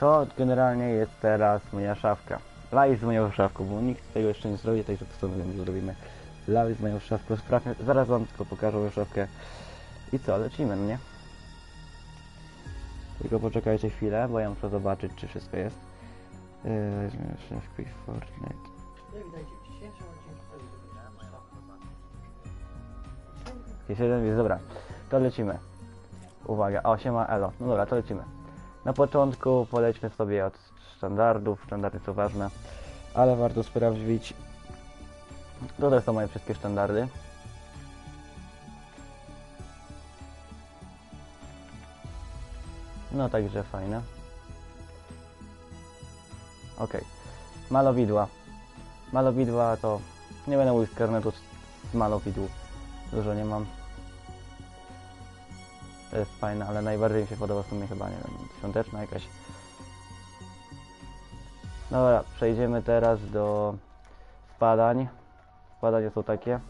To generalnie jest teraz moja szafka. Live z moją szafką, bo nikt tego jeszcze nie zrobi, także postanowiłem, że zrobimy live z moją szafką. Sprawdźmy, zaraz wam tylko pokażę moją szafkę. I co, lecimy, no nie? Tylko poczekajcie chwilę, bo ja muszę zobaczyć, czy wszystko jest. Yy, weźmy Fortnite. Witajcie w odcinku Polityki. Jest jeden, jest dobra. To lecimy. Uwaga, o siema Elo. No dobra, to lecimy. Na początku polećmy sobie od standardów. Standardy są ważne, ale warto sprawdzić. Tutaj są moje wszystkie standardy. No także fajne. Ok. Malowidła. Malowidła to... Nie będę mówił z karnetu z malowidł. Dużo nie mam. To jest fajne, ale najbardziej mi się podoba w sumie chyba, nie wiem, świąteczna jakaś. Dobra, przejdziemy teraz do spadań. Spadania są takie.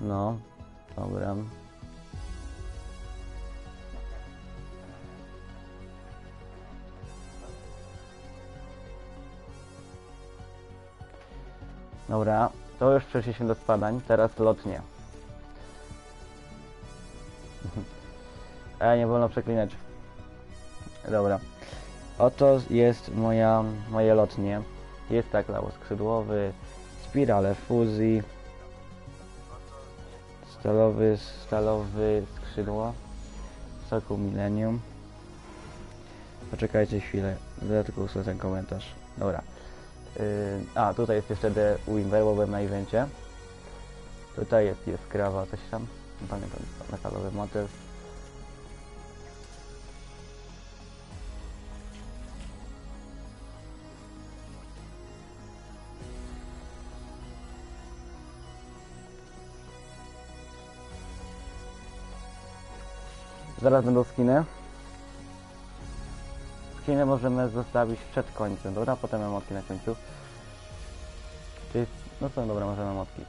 No, dobra. Dobra, to już przeszliśmy do spadań, teraz lotnie. E, nie wolno przeklinać. Dobra. Oto jest moja, moje lotnie. Jest tak lało skrzydłowy, spirale fuzji, stalowy, stalowy skrzydło, soku millennium. Poczekajcie chwilę, tylko usunę ten komentarz. Dobra. Yy, a, tutaj jest jeszcze The Wimber, bo byłem na evencie. Tutaj jest jaskrawa coś tam. Pamiętam, metalowy motyw. Zaraz będą skiny. Skiny możemy zostawić przed końcem, dobra? Potem emotki na końcu. Czyli, no co, dobra, możemy emotki.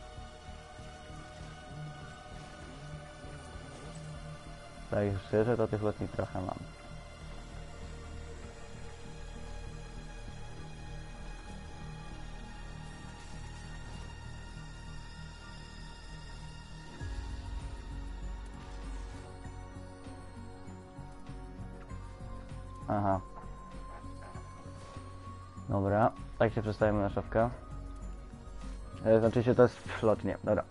Tak szczerze, to tych lotni trochę mam. Tak się przestajemy na szafkę. E, Znaczy się to jest flotnie. Dobra.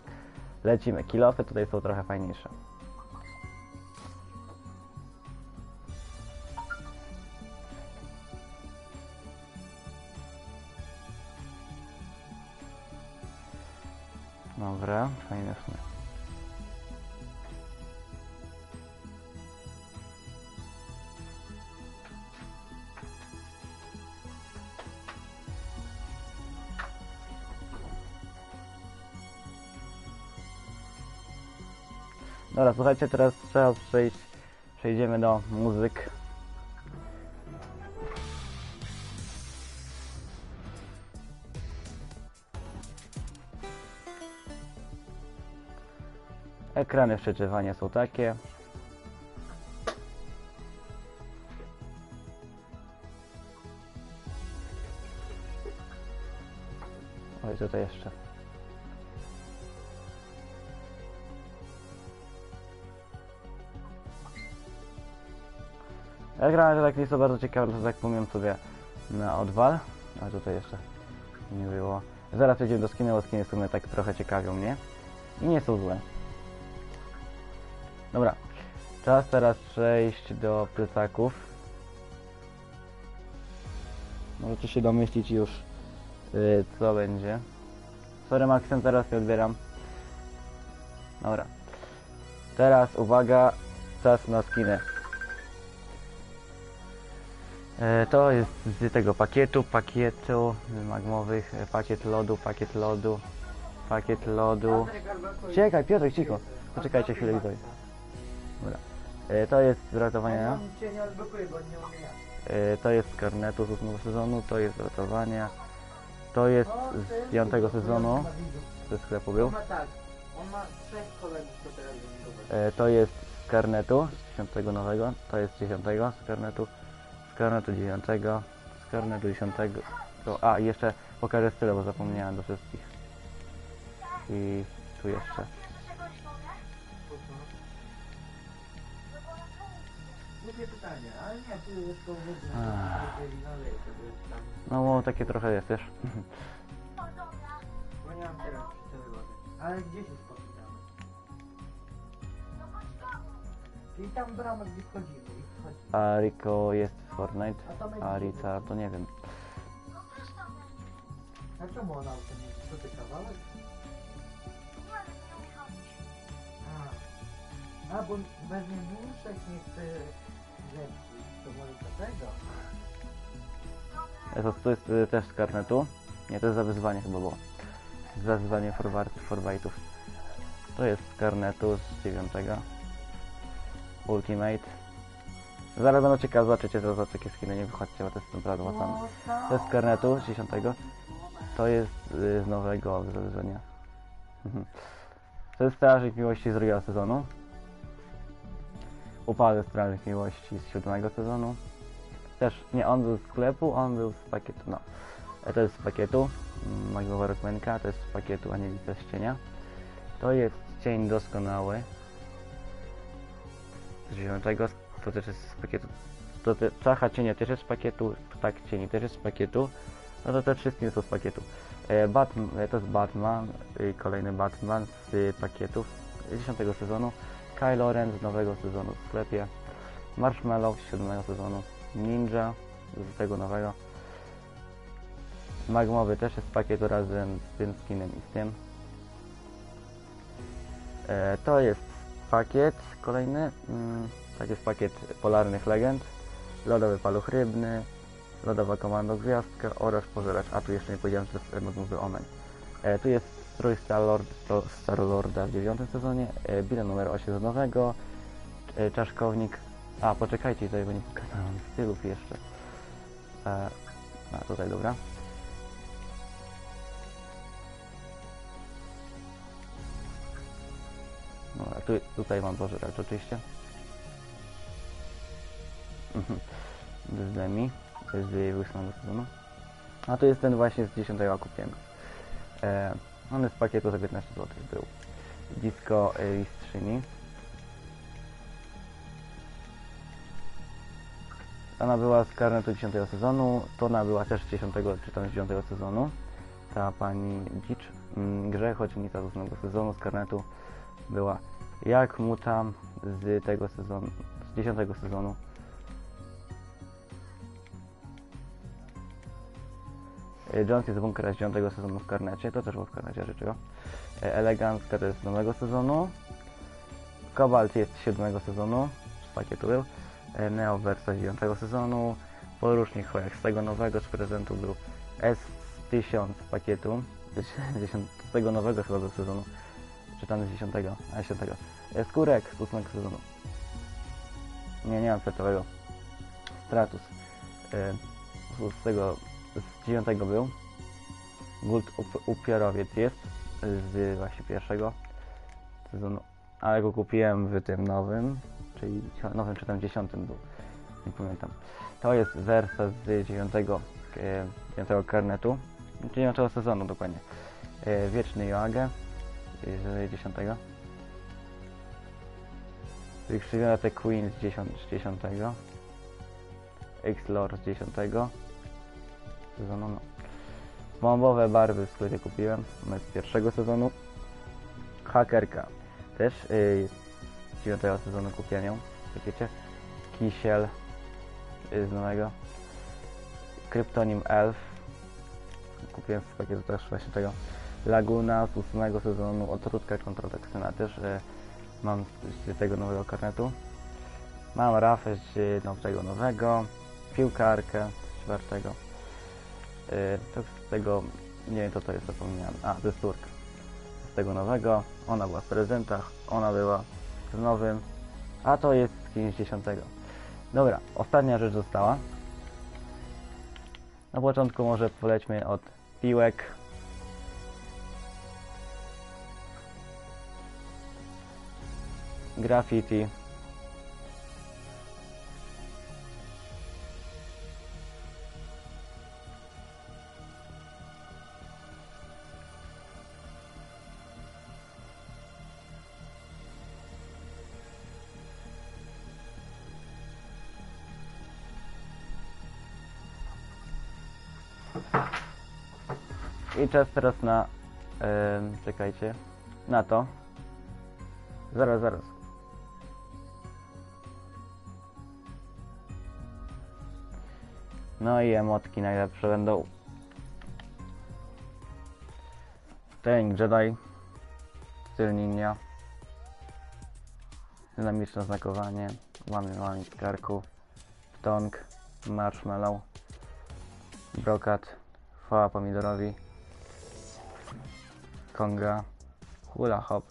Lecimy. Kilofy tutaj są trochę fajniejsze. Dobra, fajne w Dobra, słuchajcie, teraz trzeba przejść, przejdziemy do muzyk. Ekrany wczytywania są takie. Oj, tutaj jeszcze. Ekrany tak nie są bardzo ciekawe, to tak powiem sobie na odwal. A tutaj jeszcze nie było. Zaraz przejdziemy do skiny, bo skiny w sumie tak trochę ciekawią mnie. I nie są złe. Dobra. Czas teraz przejść do plecaków. Możecie się domyślić już, yy, co będzie. Sorry Maxem, teraz nie odbieram. Dobra. Teraz uwaga, czas na skinę. E, To jest z tego pakietu, pakietu magmowych, e, pakiet lodu, pakiet lodu, pakiet lodu. Czekaj, Piotrek, cicho. Poczekajcie chwilę, widzowie. Dobra. E, To jest z ratowania, to jest z karnetu z ósmego sezonu, to jest z ratowania, to jest z jest piątego super, sezonu, ma widzów. ze sklepu był. tak, on ma trzech kolegów to jest z karnetu, z 10 nowego, to jest z 10 z karnetu, z karnetu 9, z karnetu 10. To, a, i jeszcze pokażę style, bo zapomniałem do wszystkich. I tu jeszcze. No, bo takie trochę jest, wiesz. bo nie mam teraz. Ale gdzie się spotykamy? Czyli tam brama, gdzie wchodzimy. A Rico jest w Fortnite, A to Rica to nie wiem. A czemu ona auto nie dotykawałeś? A. A, bo weźmie nóżek, nie chce zepsuć. To może dlatego. To, to jest y, też z karnetu. Nie, to jest za wyzwanie chyba było. Za wyzwanie forward, forwajtów. To jest z karnetu z 9. Ultimate. Zaraz będą ciekawe, zobaczycie, to za takie skiny, nie wychodźcie, bo to jest naprawdę łatane. To jest z karnetu z 10. To jest y, z nowego wyzwania. Mhm. To jest Strażnik Miłości z drugiego sezonu. Upadek Strażnik Miłości z siódmego sezonu. Też, nie, on był z sklepu, on był z pakietu, no. E, To jest z pakietu, mm, Magnowa Rockmanka, to jest z pakietu Anielica z cienia. To jest cień doskonały. Z dziewiątego, to też jest z pakietu. To te, Czacha cienia też jest z pakietu, tak cieni też jest z pakietu. No to te wszystkie są z pakietu. E, Batman, e, to jest Batman, y, kolejny Batman z pakietów z 10 sezonu. Kylo Ren z nowego sezonu w sklepie. Marshmallow z 7 sezonu. Ninja z tego nowego. Magmowy też jest z pakietu razem z tym skinem i z tym. E, to jest pakiet kolejny. Tak jest pakiet Polarnych Legend. Lodowy paluch rybny. Lodowa komando gwiazdka oraz pożeracz. A tu jeszcze nie powiedziałem, że to jest Magmowy Omen. E, tu jest strój Star-Lord, Star-Lorda w dziewiątym sezonie. E, bilet numer 8 sezonowego. E, czaszkownik a, poczekajcie, tutaj bo nie pokazałem stylów jeszcze. E, a, tutaj, dobra. No, a tu, tutaj mam pożeracz oczywiście. Mhm. Z Demi, z 8 sezonu. A tu jest ten właśnie z 10 kupiłem. E, on jest z pakietu za 15 zł był. Disco e, Listrzyni. Ona była z karnetu 10 sezonu, to ona była też z 10 czy tam z 9 sezonu. Ta pani Dzicz, mm, grzechotnica z 8 sezonu z karnetu była jak mu tam z tego sezonu, z 10 sezonu. E, Jonesy z bunkera z 9 sezonu w karnecie, to też było w karnecie życzego. E, Elegancka to jest z nowego sezonu. Kobalt jest z 7 sezonu, z pakietu był. E, Neo Versa z 9 sezonu, porusznik chojak z tego nowego z prezentu był S1000 z pakietu, z 10 z tego nowego chyba do sezonu, czy tam z 10, a 10. E, Skórek z 8 sezonu. Nie, nie mam fetowego. Stratus. Z tego, z 9 był. Gult up, upiorowiec jest z właśnie pierwszego sezonu, ale go kupiłem w tym nowym, czyli nowym czy tam dziesiątym był, nie pamiętam. To jest wersa z dziewiątego, e, dziewiątego karnetu, dziewiątego sezonu dokładnie. E, Wieczny Joagę e, z dziesiątego. Wykrzywiona te Queen z dziesiątego. X-Lore z dziesiątego sezonu. No. Bombowe barwy w sklepie kupiłem, one z pierwszego sezonu. Hakerka też y, z dziewiątego sezonu kupiłem ją, wiecie. Kisiel y, z nowego. Kryptonim Elf. Kupiłem z pakietu też właśnie tego. Laguna z ósmego sezonu. Otrutka kontratoksyna też y, mam z, tego nowego karnetu. Mam rafę z no, tego nowego. Piłkarkę z czwartego. Y, to z tego, nie wiem co to jest, zapomniałem. A, to jest. Z tego nowego. Ona była w prezentach, ona była z nowym, a to jest z 50. Dobra, ostatnia rzecz została. Na początku może polećmy od piłek. graffiti. I czas teraz na... em, czekajcie. Na to. Zaraz, zaraz. No i emotki najlepsze będą. Ten Jedi. Styl ninja. Dynamiczne znakowanie. Mamy z karku. Tonk. Marshmallow. Brokat. Chwała pomidorowi. Konga. Hula hop.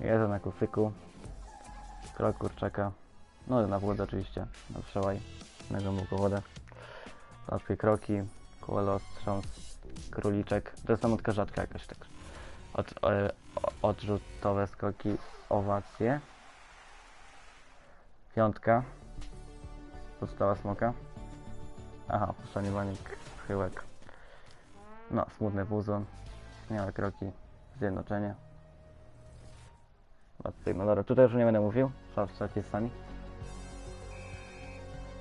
Jeden na kucyku. Krok kurczaka. No na wodę oczywiście. Na przełaj. Na głęboką wodę. Łatwe kroki. Koło strząs. Króliczek. To jest samotka rzadka jakaś tak. Od, e, odrzutowe skoki. Owacje. Piątka. Podstawa smoka. Aha, poszaniwanie chyłek. No, smutny puzon. Śmiałe kroki. Zjednoczenie. Łatwiej. No dobra, tutaj już nie będę mówił. Sprawdźcie sami.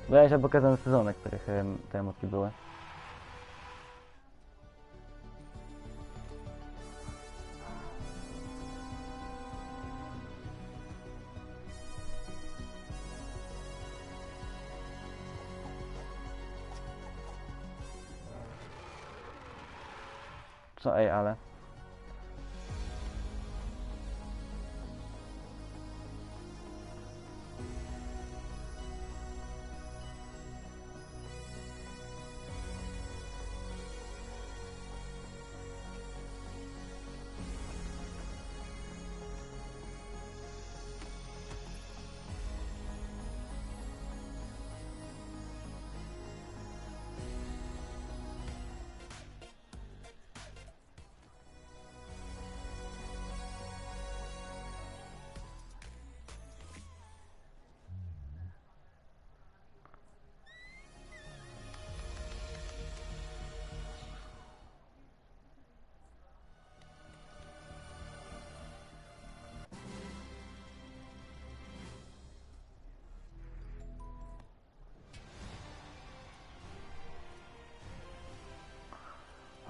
Bo ja się pokazałem sezony, których te emocje były. Co ej, ale...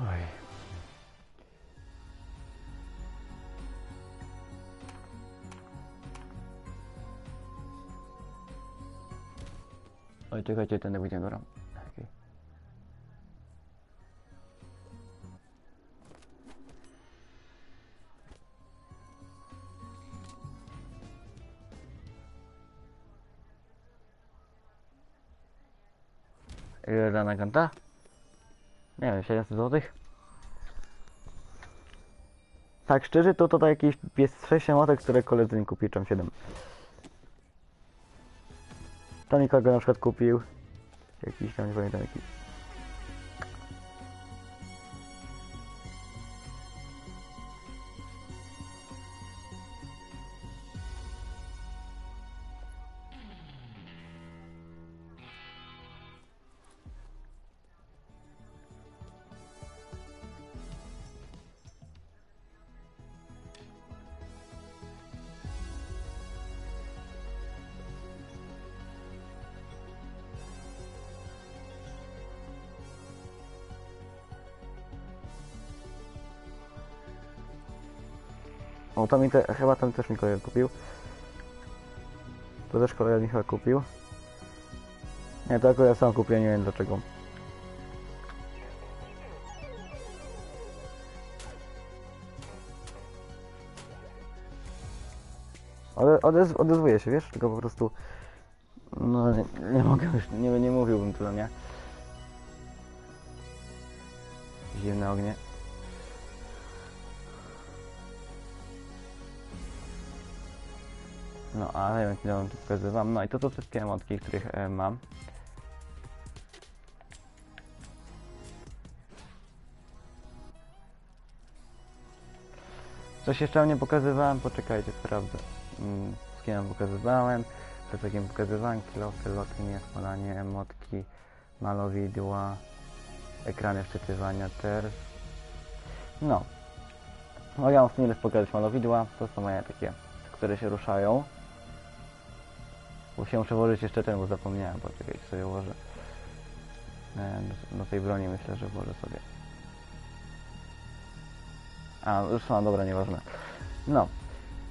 Oj. Oj, czekajcie, ten wyjdzie, dobra. Okej. Ile wiem, 700 złotych? Tak szczerze, to to jakieś jest 6 emotek, które koledzy mi kupili, czym 7. To nikogo na przykład kupił. Jakiś tam, nie pamiętam jaki. O, to mi te, chyba tam też mi kolega kupił. To też kolega mi chyba kupił. Nie, to akurat sam kupiłem, nie wiem dlaczego. Ale odez, odezwuję się, wiesz? Tylko po prostu... No, nie, nie mogę już, nie, nie mówiłbym tyle, nie? Zimne ognie. No, ale ja wam tu pokazywam. No i to są wszystkie emotki, których e, mam. Coś jeszcze wam nie pokazywałem? Poczekajcie, sprawdzę. mm, skinem pokazywałem, plecakiem pokazywałem, kilofy, loty, nie, smalanie, emotki, malowidła, ekrany wczytywania też. No. Mogę wam w pokazać malowidła, to są moje takie, które się ruszają. Musiałem przełożyć jeszcze ten, bo zapomniałem, poczekaj, sobie ułożę. Do, tej broni myślę, że włożę sobie. A, już mam, dobra, nieważne. No,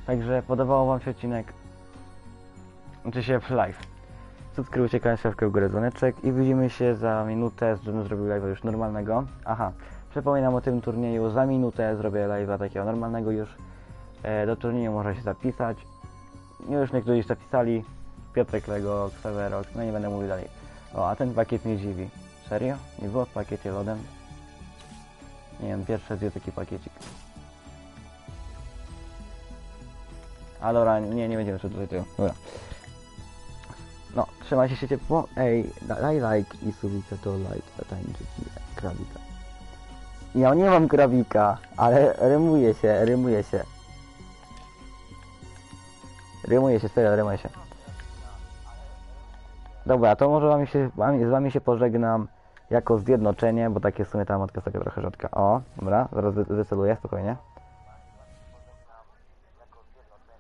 także podobał Wam się odcinek, znaczy się live. Subskrybujcie kanał, łapkę w górę, dzwoneczek i widzimy się za minutę, żebym zrobił live'a już normalnego. Aha, przypominam o tym turnieju, za minutę zrobię live'a takiego normalnego już. E, do turnieju można się zapisać. Już niektórzy zapisali. Piotrek Lego, Xaverox, no nie będę mówił dalej. O, a ten pakiet mnie dziwi. Serio? Nie było w pakiecie lodem? Nie wiem, pierwszy jest taki pakiecik. A dobra, nie, nie będziemy przedłużać tego. Dobra. No, trzymajcie się ciepło. Ej, daj like i subicie to like, a tańczyć krabika. Ja nie mam krabika, ale rymuje się, rymuje się. Rymuje się, serio, rymuje się. Dobra, to może wam się, wam, z wami się pożegnam jako zjednoczenie, bo takie w sumie ta motka jest taka trochę rzadka. O, dobra, zaraz wy- wyceluję, spokojnie.